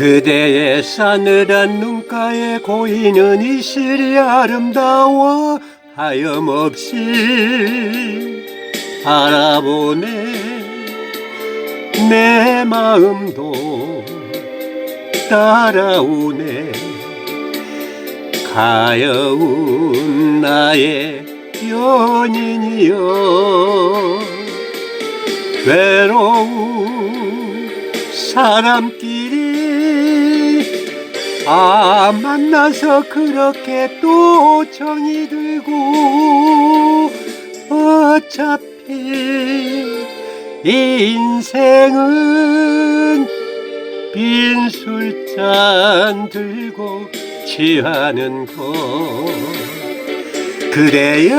그대의 싸늘한 눈가에 고이는 이슬이 아름다워 하염없이 알아보네. 내 마음도 따라오네. 가여운 나의 연인이여. 외로운 사람끼리 아 만나서 그렇게 또 정이 들고 어차피 인생은 빈 술잔 들고 취하는 것 그래야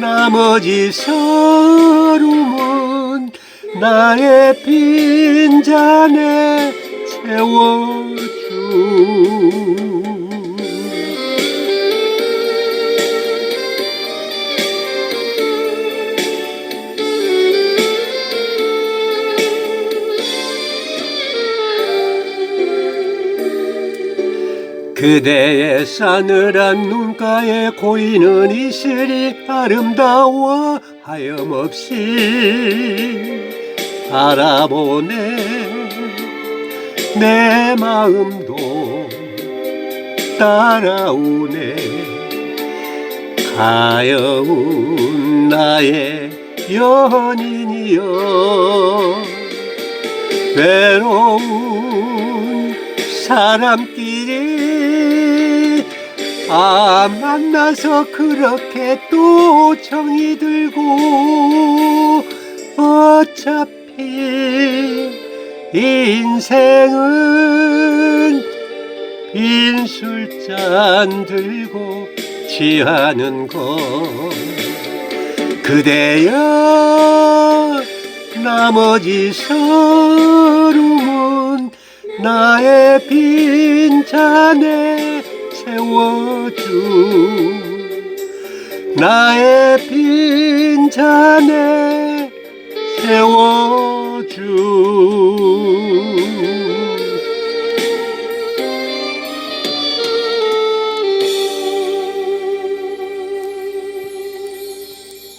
나머지 서름은 나의 빈잔에 채워주 그대의 싸늘한 눈가에 고이는 이슬이 아름다워 하염없이 알아보네 내 마음도 따라오네. 가여운 나의 연인이여 외로운 사람끼리 아 만나서 그렇게 또 정이 들고 어차피 인생은 빈 술잔 들고 취하는 것 그대여 나머지 서름은 나의 빈잔에 채워주 나의 빈잔에